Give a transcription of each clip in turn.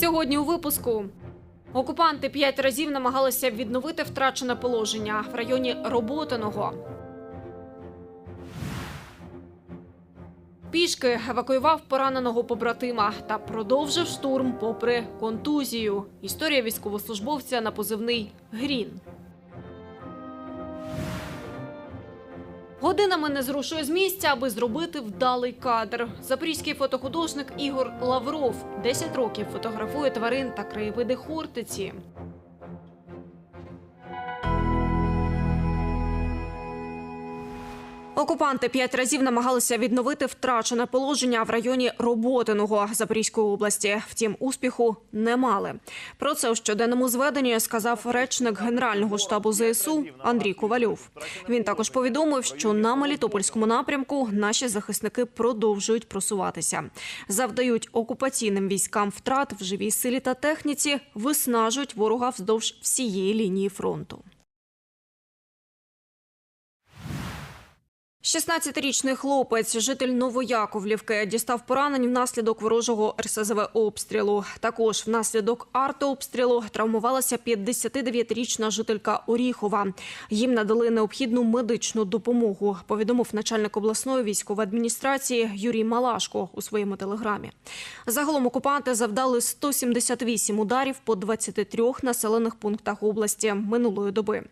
Сьогодні у випуску окупанти п'ять разів намагалися відновити втрачене положення в районі Роботиного. Пішки евакуював пораненого побратима та продовжив штурм попри контузію. Історія військовослужбовця на позивний Грін. Годинами не зрушує з місця, аби зробити вдалий кадр. Запорізький фотохудожник Ігор Лавров 10 років фотографує тварин та краєвиди Хортиці. Окупанти п'ять разів намагалися відновити втрачене положення в районі Роботиного Запорізької області. Втім, успіху не мали. Про це у щоденному зведенні сказав речник Генерального штабу ЗСУ Андрій Ковальов. Він також повідомив, що на Мелітопольському напрямку наші захисники продовжують просуватися, завдають окупаційним військам втрат в живій силі та техніці, виснажують ворога вздовж всієї лінії фронту. 16-річний хлопець, житель Новояковлівки, дістав поранень внаслідок ворожого РСЗВ обстрілу. Також внаслідок артобстрілу травмувалася 59-річна жителька Оріхова. Їм надали необхідну медичну допомогу, повідомив начальник обласної військової адміністрації Юрій Малашко у своєму телеграмі. Загалом окупанти завдали 178 ударів по 23 населених пунктах області минулої доби.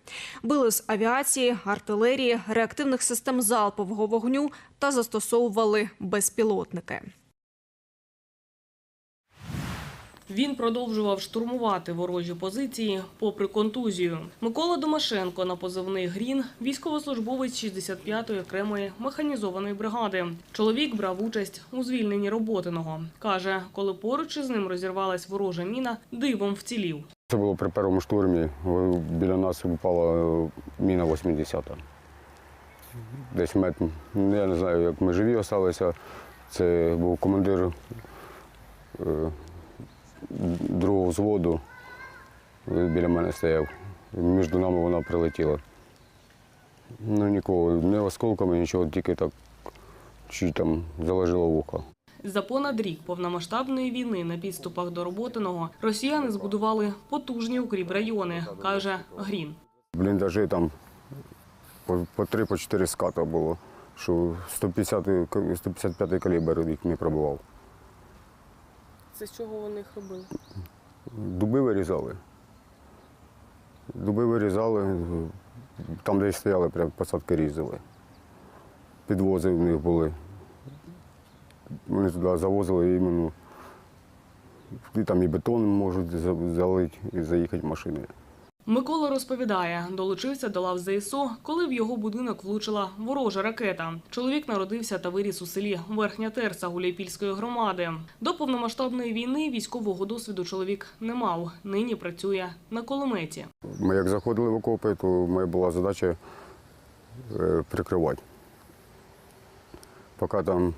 Били з авіації, артилерії, реактивних систем залпового вогню та застосовували безпілотники. Він продовжував штурмувати ворожі позиції попри контузію. Микола Домашенко на позивний Грін, військовослужбовець 65-ї окремої механізованої бригади. Чоловік брав участь у звільненні роботиного. каже, коли поруч із ним розірвалась ворожа міна, дивом вцілів. Це було при першому штурмі. Біля нас упала е, міна 80-та. Десь метр, ну, я не знаю, як ми живі залишилися. Це був командир е, другого взводу. Він Біля мене стояв. Між нами вона прилетіла. Ну нікого, не осколками, нічого, тільки так чуть там заложило вухо. За понад рік повномасштабної війни на підступах до роботиного росіяни збудували потужні укріп райони, каже Грін. Бліндажі там по, 3 по 4 ската було, що 150, 155 калібр їх не пробував. Це з чого вони їх робили? Дуби вирізали. Дуби вирізали, там, де стояли, прям посадки різали. Підвози в них були. Вони туди завозили іменно. І там і бетон можуть залити і заїхати машиною. Микола розповідає, долучився до лав ЗСУ, коли в його будинок влучила ворожа ракета. Чоловік народився та виріс у селі Верхня Терса Гуляйпільської громади. До повномасштабної війни військового досвіду чоловік не мав. Нині працює на кулеметі. Ми як заходили в окопи, то моя була задача е, прикривати. Поки там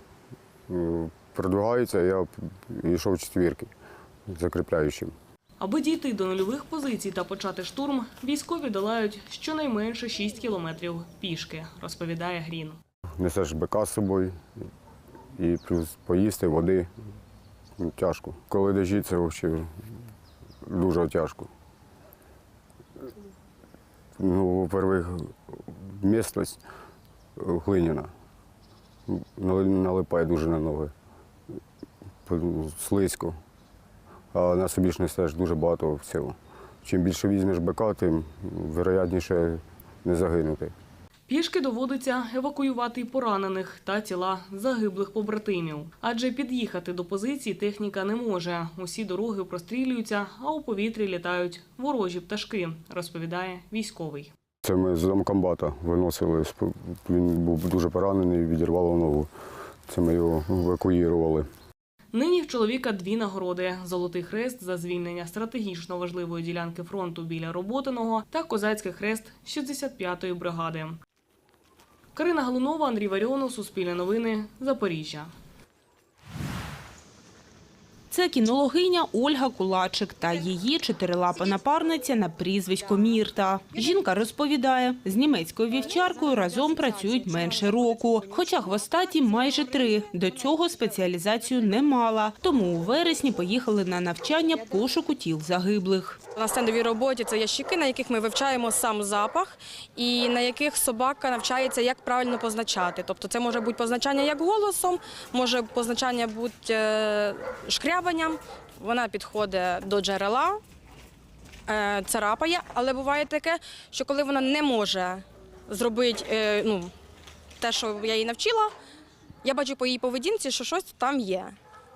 е, продвигаються, я йшов четвірки закріпляючим. Аби дійти до нульових позицій та почати штурм, військові долають щонайменше 6 кілометрів пішки, розповідає Грін. Несеш бика з собою і плюс поїсти, води. Ну, Тяжко. Коли дожі, це взагалі дуже тяжко. Ну, во-первых, місцевість е, глиняна. Налипає дуже на ноги. Слизько. А на собі ж несеш дуже багато всього. Чим більше візьмеш бика, тим вероятніше не загинути. Пішки доводиться евакуювати поранених та тіла загиблих побратимів. Адже під'їхати до позиції техніка не може. Усі дороги прострілюються, а у повітрі літають ворожі пташки, розповідає військовий. Це ми з замкомбата виносили. Він був дуже поранений, відірвало ногу. Це ми його евакуювали. Нині в чоловіка дві нагороди: Золотий хрест за звільнення стратегічно важливої ділянки фронту біля Роботиного та Козацький хрест 65-ї бригади. Карина Галунова, Андрій Варіонов, Суспільне новини, Запоріжжя. Це кінологиня Ольга Кулачик та її чотирилапа напарниця на прізвисько Мірта. Жінка розповідає, з німецькою вівчаркою разом працюють менше року, хоча хвостаті майже три. До цього спеціалізацію не мала, тому у вересні поїхали на навчання пошуку тіл загиблих. На стендовій роботі це ящики, на яких ми вивчаємо сам запах, і на яких собака навчається, як правильно позначати. Тобто це може бути позначання як голосом, може позначання бути е, шкрябанням. Вона підходить до джерела, е, царапає, але буває таке, що коли вона не може зробити е, ну, те, що я її навчила, я бачу по її поведінці, що щось там є.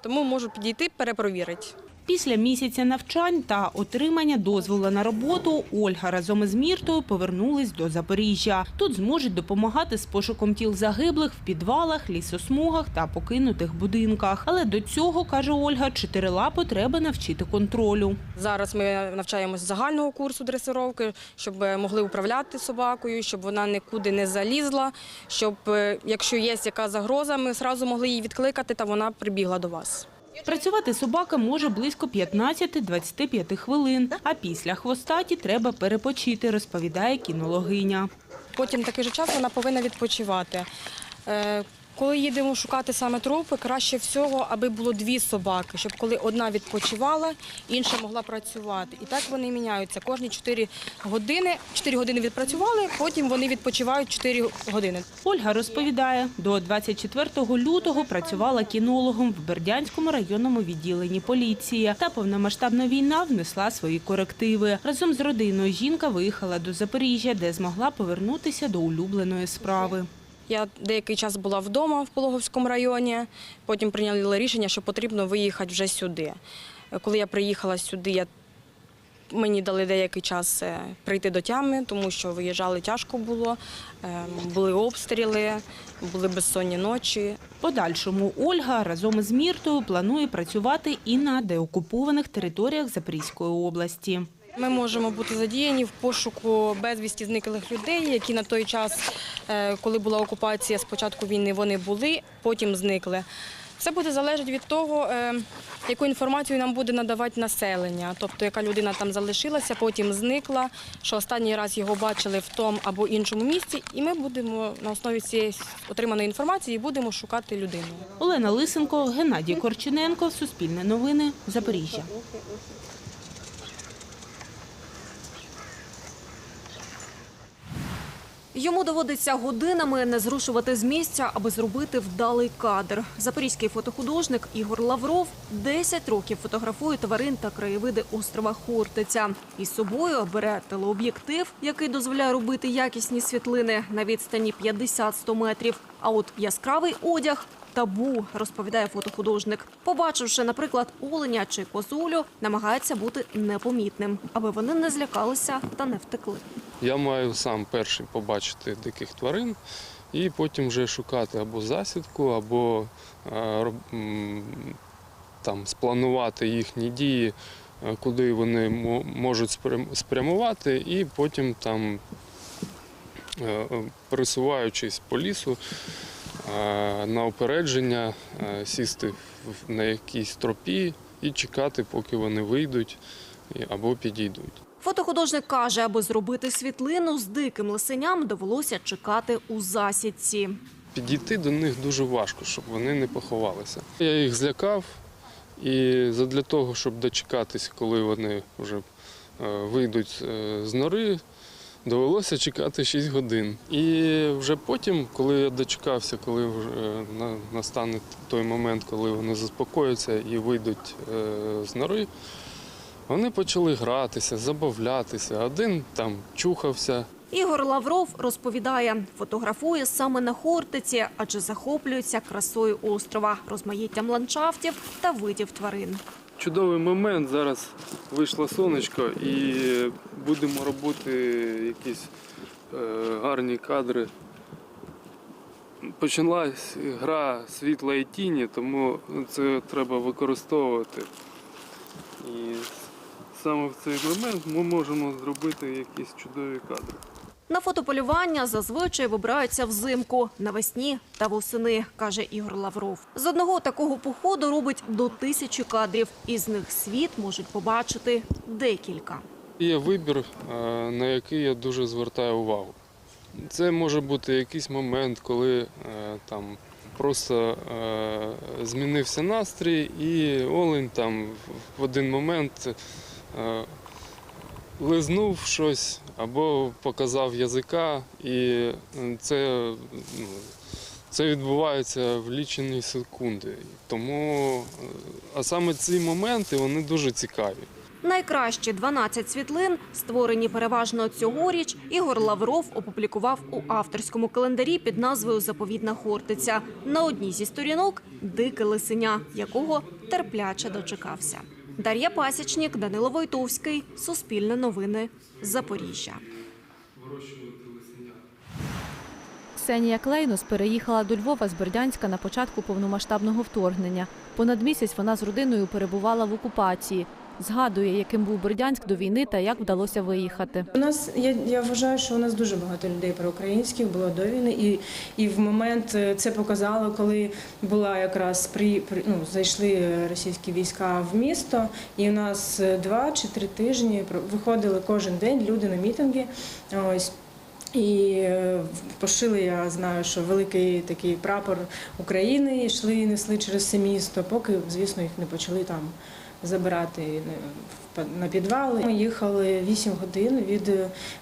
Тому можу підійти, перепровірити. Після місяця навчань та отримання дозволу на роботу Ольга разом із Міртою повернулись до Запоріжжя. Тут зможуть допомагати з пошуком тіл загиблих в підвалах, лісосмугах та покинутих будинках. Але до цього, каже Ольга, чотирилапу треба навчити контролю. Зараз ми навчаємось загального курсу дресировки, щоб могли управляти собакою, щоб вона нікуди не залізла, щоб е, якщо є яка загроза, ми одразу могли її відкликати та вона прибігла до вас. Працювати собака може близько 15-25 хвилин, а після хвостаті треба перепочити, розповідає кінологиня. Потім такий же час вона повинна відпочивати. Коли їдемо шукати саме трупи, краще всього, аби було дві собаки, щоб коли одна відпочивала, інша могла працювати. І так вони міняються. Кожні 4 години, 4 години відпрацювали, потім вони відпочивають 4 години. Ольга розповідає, до 24 лютого працювала кінологом в Бердянському районному відділенні поліції. Та повномасштабна війна внесла свої корективи. Разом з родиною жінка виїхала до Запоріжжя, де змогла повернутися до улюбленої справи. Я деякий час була вдома в Пологовському районі, потім прийняли рішення, що потрібно виїхати вже сюди. Коли я приїхала сюди, я... мені дали деякий час е, прийти до тями, тому що виїжджали тяжко було, е, були обстріли, були безсонні ночі. Подальшому Ольга разом із Міртою планує працювати і на деокупованих територіях Запорізької області. Ми можемо бути задіяні в пошуку безвісті зниклих людей, які на той час, е, коли була окупація, з початку війни вони були, потім зникли. Все буде залежати від того, е, яку інформацію нам буде надавати населення, тобто яка людина там залишилася, потім зникла, що останній раз його бачили в тому або іншому місці, і ми будемо на основі цієї отриманої інформації будемо шукати людину. Олена Лисенко, Геннадій Корчененко, Суспільне новини, Запоріжжя. Йому доводиться годинами не зрушувати з місця, аби зробити вдалий кадр. Запорізький фотохудожник Ігор Лавров 10 років фотографує тварин та краєвиди острова Хортиця. Із собою бере телеоб'єктив, який дозволяє робити якісні світлини на відстані 50-100 метрів. А от яскравий одяг табу, розповідає фотохудожник. Побачивши, наприклад, оленя чи козулю, намагається бути непомітним, аби вони не злякалися та не втекли. Я маю сам перший побачити диких тварин і потім вже шукати або засідку, або е, там, спланувати їхні дії, е, куди вони можуть спрямувати, і потім там, е, пересуваючись по лісу, на опередження е, сісти на якійсь тропі і чекати, поки вони вийдуть або підійдуть. Фотохудожник каже, аби зробити світлину з диким лисеням, довелося чекати у засідці. Підійти до них дуже важко, щоб вони не поховалися. Я їх злякав, і задля того, щоб дочекатись, коли вони вже е, вийдуть е, з нори, довелося чекати 6 годин. І вже потім, коли я дочекався, коли вже е, настане той момент, коли вони заспокояться і вийдуть е, з нори, вони почали гратися, забавлятися. Один там чухався, Ігор Лавров розповідає, фотографує саме на Хортиці, адже захоплюється красою острова, розмаїттям ландшафтів та видів тварин. Чудовий момент. Зараз вийшло сонечко і будемо робити якісь е, гарні кадри. Почалась гра світла і тіні, тому це треба використовувати. І саме в цей момент ми можемо зробити якісь чудові кадри. На фотополювання зазвичай вибираються взимку, навесні та восени, каже Ігор Лавров. З одного такого походу робить до тисячі кадрів. Із них світ можуть побачити декілька. Є вибір, е, на який я дуже звертаю увагу. Це може бути якийсь момент, коли е, там просто е, змінився настрій, і Олень там в один момент лизнув щось або показав язика, і це, ну, це відбувається в лічені секунди. Тому, е, а саме ці моменти вони дуже цікаві. Найкращі 12 світлин, створені переважно цьогоріч, Ігор Лавров опублікував у авторському календарі під назвою Заповідна Хортиця. На одній зі сторінок дике лисеня, якого терпляче дочекався. Дар'я Пасічник, Данило Войтовський, Суспільне новини, Запоріжжя. Ксенія Клейнус переїхала до Львова з Бердянська на початку повномасштабного вторгнення. Понад місяць вона з родиною перебувала в окупації. Згадує, яким був Бердянськ до війни та як вдалося виїхати. У нас я, я вважаю, що у нас дуже багато людей проукраїнських було до війни, і, і в момент е, це показало, коли була якраз при, при ну, зайшли російські війська в місто, і у нас е, два чи три тижні виходили кожен день люди на мітинги. Ось. І е, пошили, я знаю, що великий такий прапор України йшли несли через все місто, поки, звісно, їх не почали там забирати е, на підвали. Ми їхали 8 годин від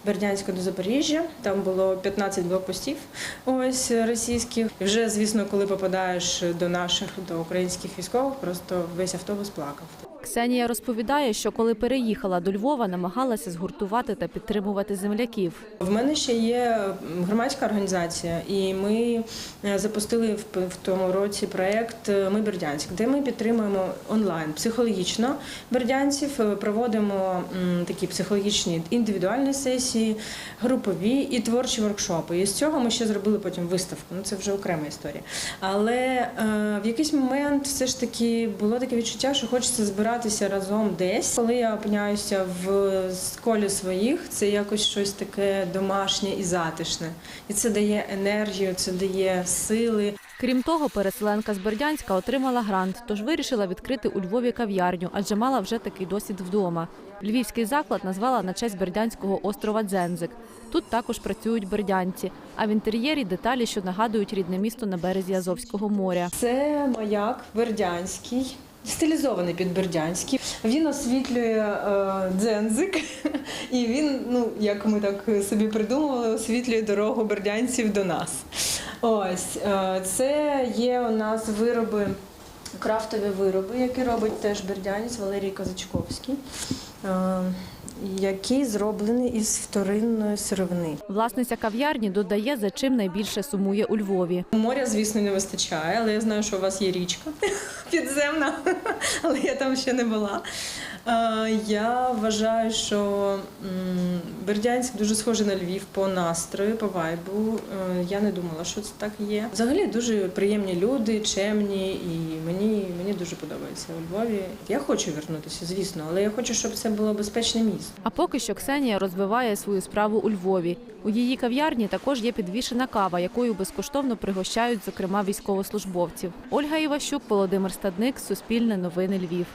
Бердянська до Запоріжжя. Там було 15 блокпостів ось російських. Вже, звісно, коли попадаєш до наших, до українських військових, просто весь автобус плакав. Ксенія розповідає, що коли переїхала до Львова, намагалася згуртувати та підтримувати земляків. В мене ще є громадська організація, і ми е, запустили в тому році проект е, Ми Бердянськ, де ми підтримуємо онлайн психологічно бердянців, е, проводимо такі психологічні індивідуальні сесії, групові і творчі воркшопи. І з цього ми ще зробили потім виставку. Ну це вже окрема історія. Але в якийсь момент все ж таки було таке відчуття, що хочеться збиратися разом десь. Коли я опиняюся в колі своїх, це якось щось таке домашнє і затишне. І це дає енергію, це дає сили. Крім того, переселенка з Бердянська отримала грант, тож вирішила відкрити у Львові кав'ярню, адже мала вже такий досвід вдома. Львівський заклад назвала на честь бердянського острова Дзензик. Тут також працюють бердянці, а в інтер'єрі деталі, що нагадують рідне місто на березі Азовського моря. Це маяк бердянський. Стилізований під бердянський. Він освітлює е, дзензик, і він, ну як ми так собі придумували, освітлює дорогу бердянців до нас. Ось е, це є у нас вироби, крафтові вироби, які робить теж бердянець Валерій Козачковський, е, зроблений із вторинної сировини. Власниця кав'ярні додає, за чим найбільше сумує у Львові. Моря, звісно, не вистачає, але я знаю, що у вас є річка підземна, але я там ще не була. Е, Я вважаю, що Бердянськ дуже схожий на Львів по настрою, по вайбу. Е, Я не думала, що це так є. Взагалі дуже приємні люди, чемні, і мені, мені дуже подобається у Львові. Я хочу вернутися, звісно, але я хочу, щоб це було безпечне місто. А поки що Ксенія розвиває свою справу у Львові. У її кав'ярні також є підвішена кава, якою безкоштовно пригощають, зокрема, військовослужбовців. Ольга Іващук, Володимир Стадник, Суспільне новини Львів.